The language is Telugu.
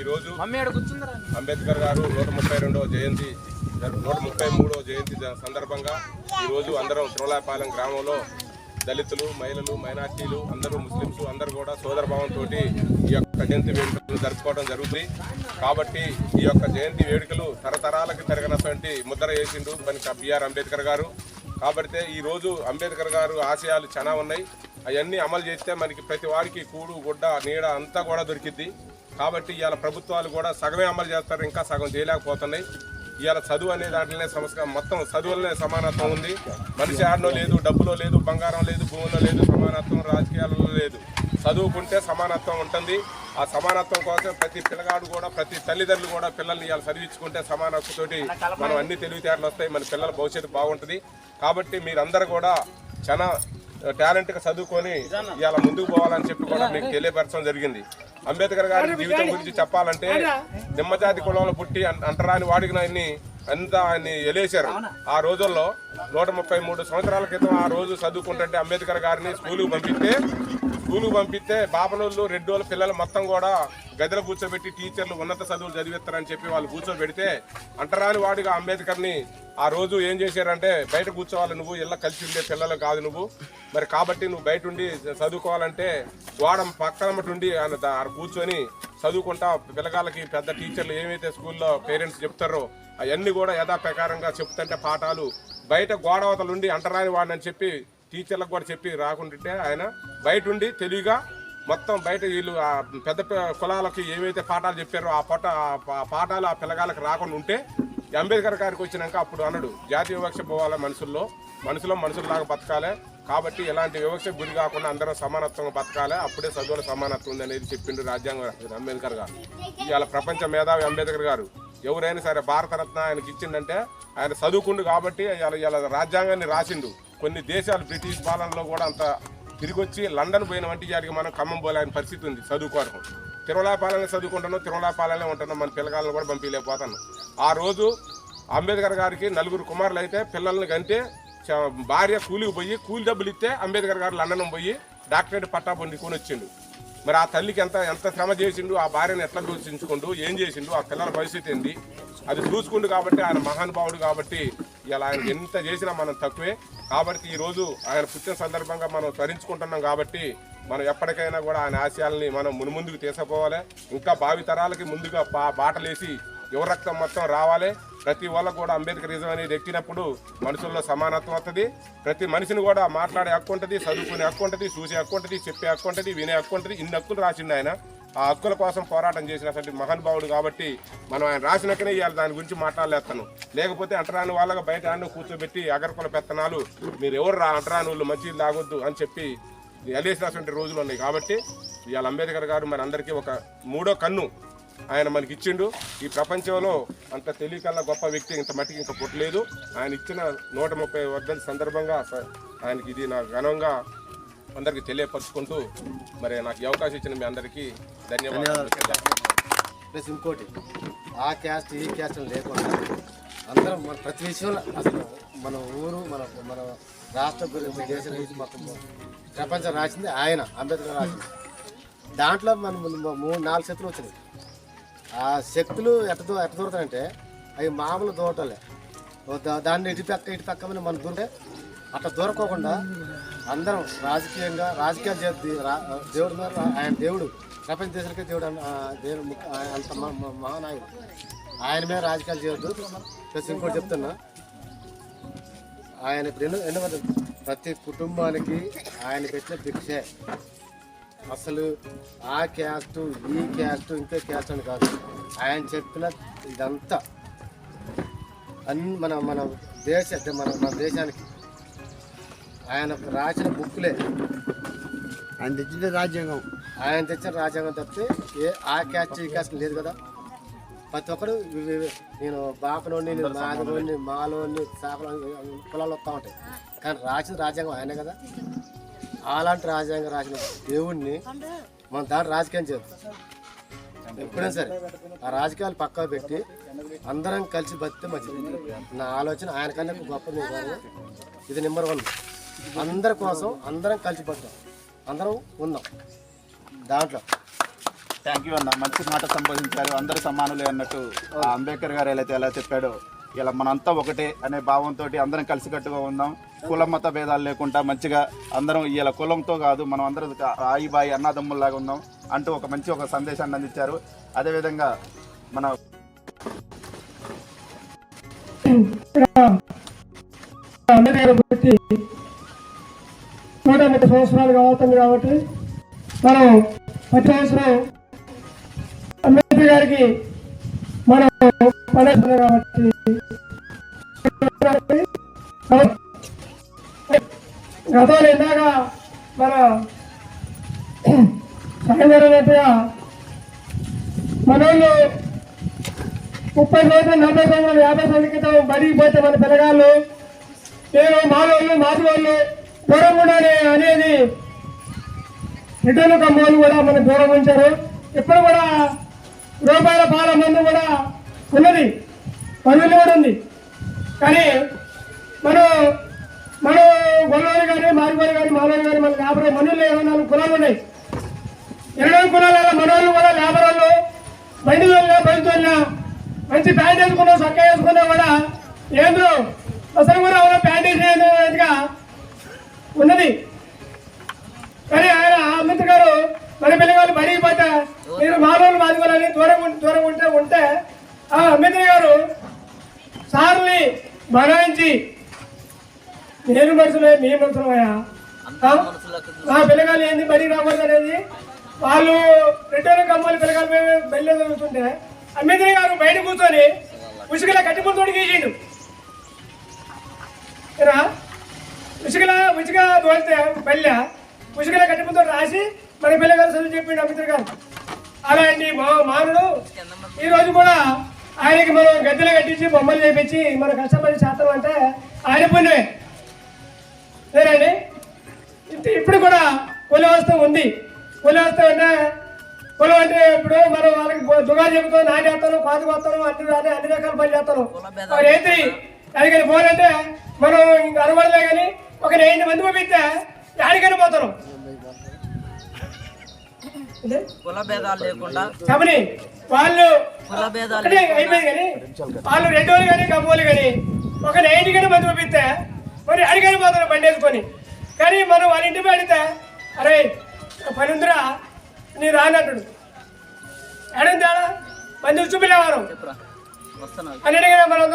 ఈరోజు అంబేద్కర్ గారు నూట ముప్పై రెండవ జయంతి నూట ముప్పై మూడవ జయంతి సందర్భంగా ఈరోజు అందరం తిరుమలాపాలెం గ్రామంలో దళితులు మహిళలు మైనార్టీలు అందరూ ముస్లింస్ అందరూ కూడా సోదరభావంతో ఈ యొక్క జయంతి వేడుకలు జరుపుకోవడం జరుగుతుంది. కాబట్టి ఈ యొక్క జయంతి వేడుకలు తరతరాలకు తిరగనటువంటి ముద్ర వేసిండు మనకి బిఆర్ అంబేద్కర్ గారు. కాబట్టి ఈ రోజు అంబేద్కర్ గారు ఆశయాలు చాలా ఉన్నాయి. అవన్నీ అమలు చేస్తే మనకి ప్రతి వారికి కూడు గుడ్డ నీడ అంతా కూడా దొరికిద్ది. కాబట్టి ఇవాళ ప్రభుత్వాలు కూడా సగమే అమలు చేస్తారు ఇంకా సగం చేయలేకపోతున్నాయి. ఇవాళ చదువు అనే దాంట్లోనే సమస్య మొత్తం చదువులనే సమానత్వం ఉంది. మనిషి ఆడలో లేదు డబ్బులో లేదు బంగారం లేదు భూమిలో లేదు సమానత్వం రాజకీయాలలో లేదు. చదువుకుంటే సమానత్వం ఉంటుంది. ఆ సమానత్వం కోసం ప్రతి పిల్లగాడు కూడా ప్రతి తల్లిదండ్రులు కూడా పిల్లల్ని ఇవాళ చదివించుకుంటే సమానత్వంతోటి మనం అన్ని తెలివితేటలు వస్తాయి. మన పిల్లల భవిష్యత్తు బాగుంటుంది. కాబట్టి మీరందరూ కూడా చాలా టాలెంట్గా చదువుకొని ఇవాళ ముందుకు పోవాలని చెప్పి కూడా మీకు తెలియపరచడం జరిగింది. అంబేద్కర్ గారి జీవితం గురించి చెప్పాలంటే నిమ్మజాతి కులంలో పుట్టి అంటరాని వాడికి ఆయన్ని అంతా ఆయన్ని ఎలేశారు. ఆ రోజుల్లో నూట ముప్పై మూడు సంవత్సరాల క్రితం ఆ రోజు చదువుకుంటుంటే అంబేద్కర్ గారిని స్కూలుకు పంపిస్తే స్కూలుకు పంపిస్తే బాపనోళ్ళు రెడ్డోళ్ళు పిల్లలు మొత్తం కూడా గదిలో కూర్చోబెట్టి టీచర్లు ఉన్నత చదువులు చదివిస్తారని చెప్పి వాళ్ళు కూర్చోబెడితే అంటరాని వాడిగా అంబేద్కర్ని ఆ రోజు ఏం చేశారంటే బయట కూర్చోవాలి నువ్వు ఇళ్ళ కలిసి ఉండే పిల్లలు కాదు నువ్వు. మరి కాబట్టి నువ్వు బయట ఉండి చదువుకోవాలంటే గోడ పక్కన ఉండి ఆయన కూర్చొని చదువుకుంటా పిల్లగాళ్ళకి పెద్ద టీచర్లు ఏమైతే స్కూల్లో పేరెంట్స్ చెప్తారో అవన్నీ కూడా యథాప్రకారంగా చెప్తుంటే పాఠాలు. బయట గోడవతలు ఉండి అంటరాని వాడిని చెప్పి టీచర్లకు కూడా చెప్పి రాకుంటుంటే ఆయన బయట ఉండి తెలివిగా మొత్తం బయట వీళ్ళు పెద్ద కులాలకి ఏవైతే పాఠాలు చెప్పారో ఆ పాట ఆ పాఠాలు ఆ పిల్లగాళ్ళకి రాకుండా ఉంటే అంబేద్కర్ గారికి వచ్చినాక అప్పుడు అనడు. జాతీయ వివక్ష పోవాలి మనుషుల్లో? మనుషులో మనుషుల్లాగా బతకాలి. కాబట్టి ఎలాంటి వివక్ష గురి కాకుండా అందరం సమానత్వంగా బతకాలి. అప్పుడే చదువుల సమానత్వం ఉంది అనేది చెప్పిండు రాజ్యాంగం అంబేద్కర్ గారు. ఇవాళ ప్రపంచ మేధావి అంబేద్కర్ గారు. ఎవరైనా సరే భారతరత్న ఆయనకి ఇచ్చిందంటే ఆయన చదువుకుండు కాబట్టి ఇవాళ ఇవాళ రాజ్యాంగాన్ని రాసిండు. కొన్ని దేశాలు బ్రిటిష్ పాలనలో కూడా అంత తిరిగి వచ్చి లండన్ పోయిన వంటి జాడికి మనం ఖమ్మం పోలేని పరిస్థితి ఉంది చదువుకోవడం చదువుకుంటాను తిరుమల తిరుమలాపాలనే ఉంటున్నాం మన పిల్లగాళ్ళని కూడా పంపించలేకపోతాను ఆ రోజు అంబేద్కర్ గారికి నలుగురు కుమారులు అయితే పిల్లల్ని కంటే చ- భార్య కూలికి పోయి కూలి డబ్బులు ఇస్తే అంబేద్కర్ గారు లండన్ పోయి డాక్టరేట్ పట్టా పొందుకొని వచ్చిండు మరి ఆ తల్లికి ఎంత ఎంత శ్రమ చేసిండు ఆ భార్యను ఎట్లా దూషించుకుండు ఏం చేసిండు ఆ పిల్లల పరిస్థితి ఏంది? అది చూసుకుండు కాబట్టి ఆయన మహానుభావుడు కాబట్టి ఇలా ఆయన ఎంత చేసినా మనం తక్కువే. కాబట్టి ఈరోజు ఆయన పుట్టిన సందర్భంగా మనం స్మరించుకుంటున్నాం కాబట్టి మనం ఎప్పటికైనా కూడా ఆయన ఆశయాల్ని మనం మునుముందుకు తీసుకుపోవాలి. ఇంకా భావి తరాలకి ముందుగా బా బాటలేసి యువ రక్తం మొత్తం రావాలి. ప్రతి వాళ్ళకు కూడా అంబేద్కరిజం అనేది ఎక్కినప్పుడు మనుషుల్లో సమానత్వం వస్తుంది ప్రతి మనిషిని కూడా మాట్లాడే హక్కు ఉంటుంది చదువుకునే హక్కు ఉంటుంది చూసే హక్కు ఉంటుంది చెప్పే హక్కు ఉంటుంది వినే హక్కు ఉంటుంది. ఇన్ని హక్కులు రాసిండు ఆయన. ఆ హక్కుల కోసం పోరాటం చేసినటువంటి మహానుభావుడు కాబట్టి మనం ఆయన రాసినక్కనే ఇవాళ దాని గురించి మాట్లాడలేస్తాను. లేకపోతే అంటరాని వాళ్ళగా బయట అన్ను కూర్చోబెట్టి అగరకుల పెత్తనాలు మీరు ఎవరు రా? అంటరాని వాళ్ళు మంచిది తాగొద్దు అని చెప్పి ఎలేసినటువంటి రోజులు ఉన్నాయి. కాబట్టి ఇవాళ అంబేద్కర్ గారు మన అందరికీ ఒక మూడో కన్ను ఆయన మనకి ఇచ్చిండు. ఈ ప్రపంచంలో అంత తెలియకల్లా గొప్ప వ్యక్తి ఇంత మట్టికి ఇంకా పుట్టలేదు ఆయన ఇచ్చిన నూట ముప్పై వర్ధంతి సందర్భంగా ఆయనకి ఇది నా ఘనంగా అందరికీ తెలియపరుచుకుంటూ మరి నాకు ఈ అవకాశం ఇచ్చిన మీ అందరికీ ధన్యవాదాలు. ప్లస్ ఇంకోటి ఆ క్యాస్ట్ ఈ క్యాస్ట్ లేకుండా అందరం మన ప్రతి విషయంలో అసలు మన ఊరు మన మన రాష్ట్ర గురించి దేశం గురించి మొత్తం ప్రపంచం రాసింది ఆయన అంబేద్కర్ రాసింది. దాంట్లో మనం మూడు నాలుగు చేతులు వచ్చినాయి. ఆ శక్తులు ఎట్ట దూ ఎట్ట దూరతాయంటే అవి మామూలు దూరటలే దాన్ని ఇటు పక్క ఇటు పక్క మీద మనం దూరితే అట్లా దూరకోకుండా అందరం రాజకీయంగా రాజకీయాలు చేద్ది దేవుడు మీద ఆయన దేవుడు ప్రపంచ దేశాలకే దేవుడు దేవుడు ముఖ్య- అంత మ- మ- మహానాయుడు ఆయన మీద రాజకీయాలు చేయొద్దు. ప్లస్ ఇంకోటి చెప్తున్నా. ఆయన ఇప్పుడు ఎన్నో ఎన్నో ప్రతి కుటుంబానికి ఆయన పెట్టిన భిక్షే. అసలు ఆ క్యాస్ట్ ఈ క్యాస్ట్ ఇంకో క్యాస్ట్ అని కాదు. ఆయన చెప్పిన ఇదంతా అన్ని మన మన దేశ మన మన దేశానికి. ఆయన రాసిన బుక్లే. ఆయన తెచ్చింది రాజ్యాంగం. ఆయన తెచ్చిన రాజ్యాంగం తప్పితే ఏ ఆ క్యాస్ట్ ఈ క్యాస్ట్ లేదు కదా. ప్రతి ఒక్కరు నేను బాపలోని మాదిలోని మాలోని సాకలోని కులాలు వస్తూ ఉంటాయి. కానీ రాసిన రాజ్యాంగం ఆయనే కదా. అలాంటి రాజ్యాంగం రాసిన దేవుణ్ణి మనం దాని రాజకీయం చేద్దాం. ఎప్పుడైనా సరే ఆ రాజకీయాలు పక్కా పెట్టి అందరం కలిసి బతితే మంచిది. నా ఆలోచన ఆయన కన్నా గొప్ప ఇది నెంబర్ వన్. అందరి కోసం అందరం కలిసి పడతాం అందరం ఉందాం. దాంట్లో. థ్యాంక్ యూ అన్న. మంచి మాట సంబోధించారు. అందరు సమానులే అన్నట్టు అంబేద్కర్ గారు ఎలా ఎలా చెప్పాడో ఇలా మనంతా ఒకటే అనే భావంతో అందరం కలిసికట్టుగా ఉందాం కుల మత భేదాలు లేకుండా మంచిగా అందరం ఇలా కులంతో కాదు మనం అందరం రాయి బాయి అన్నదమ్ముల్లాగా ఉందాం అంటూ ఒక మంచి ఒక సందేశాన్ని అందించారు. అదేవిధంగా మన నూట ముప్పై సంవత్సరాలు అవుతుంది కాబట్టి మనం ప్రతి సంవత్సరం అంబేద్కర్ గారికి మనం పండుగ కాబట్టి గతంలో ఇందాక మన సాయంత్రం మనోళ్ళు ముప్పై సంవత్సరం నలభై సంవత్సరం యాభై సంవత్సరం క్రితం బడికి పోతే మన పిల్లగాళ్ళు నేను మాలోళ్ళు మాదివాళ్ళు దూరం ఉండాలి అనేది రిటర్న్ కమ్మోళ్ళు కూడా మన దూరం ఉంచారు. ఇప్పుడు కూడా రూపాయల పాల మందు కూడా ఉన్నది. పనులు కూడా ఉంది. కానీ మనం మన గొల్లవారు కానీ మారిపోయి కానీ మాలోళ్ళు కానీ మన లేబర్ మనులు ఏమన్నా కులాలు ఉన్నాయి. ఇరవై కులాల మనోళ్ళు కూడా లేబర్ వాళ్ళు బండి వెళ్ళినా బండి వెళ్ళినా మంచి ప్యాంట్ వేసుకున్నా సొక్క వేసుకున్నా కూడా ఏంద్రు అసలు కూడా ఎవరో ప్యాంట్ వేసేదిగా ఉన్నది. కానీ ఆయన ఆ అమిత్ గారు మన పిల్లగాళ్ళు బడికి పోతే మీరు మాలోళ్ళు మాదిగోలని దూరం దూరం ఉంటే ఉంటే ఆ అమిత్ గారు బనాయించి నేను మనుషులే మీ మనుషులమయ్యా? నా పిల్లగాళ్ళు ఏంది బడికి రాకూడదు అనేది? వాళ్ళు రిటర్న్ కమ్మాలి పిల్లగాలు మేము బయలు చదువుతుంటే అమిత్రి గారు బయట కూర్చొని ఉసుగుల కట్టిపులతోటి గీసిండు. ఏరా? ఉసుగుల ఉసుగ దోలితే బెల్ల ఉసుగుల కట్టిపులతో రాసి మన పిల్లగారు చదువు చెప్పిండు అమిత్రి గారు. అలాంటి మా మానుడు ఈ రోజు కూడా ఆయనకి మనం గద్దెలు కట్టించి బొమ్మలు చేపించి మన కష్టపడి శాతం అంటే ఆయన పుణ్యమే. లేదండి? ఇప్పుడు కూడా కుల వ్యవస్థ ఉంది. కుల వ్యవస్థ అంటే కులం అంటే ఇప్పుడు మనం వాళ్ళకి దుగా చెబుతాం నాటేస్తాను పాతి పోతాను అన్ని అన్ని అన్ని రకాల పని చేస్తాను. మరి ఏంటి అడిగిన అంటే మనం ఇంక అనుకోవడలే కానీ ఒక ఎనిమిది మంది పంపిస్తే యాడికని పోతాను కుల భేదాలు లేకుండా వాళ్ళు కుల భేదాలు అయిపోయింది కానీ వాళ్ళు రెండు రోజులు కానీ కమ్మోలు కానీ ఒక నైన్టీ కానీ మంది పంపిస్తే మరి అడిగాని పోతారు బండి వేసుకొని కానీ మనం వాళ్ళ ఇంటి అడిగితే అరే పని ఉందిరా నీ రానంటాడు ఎడం తేడా? మంది చూపిలేవారు అని అడిగిన మనం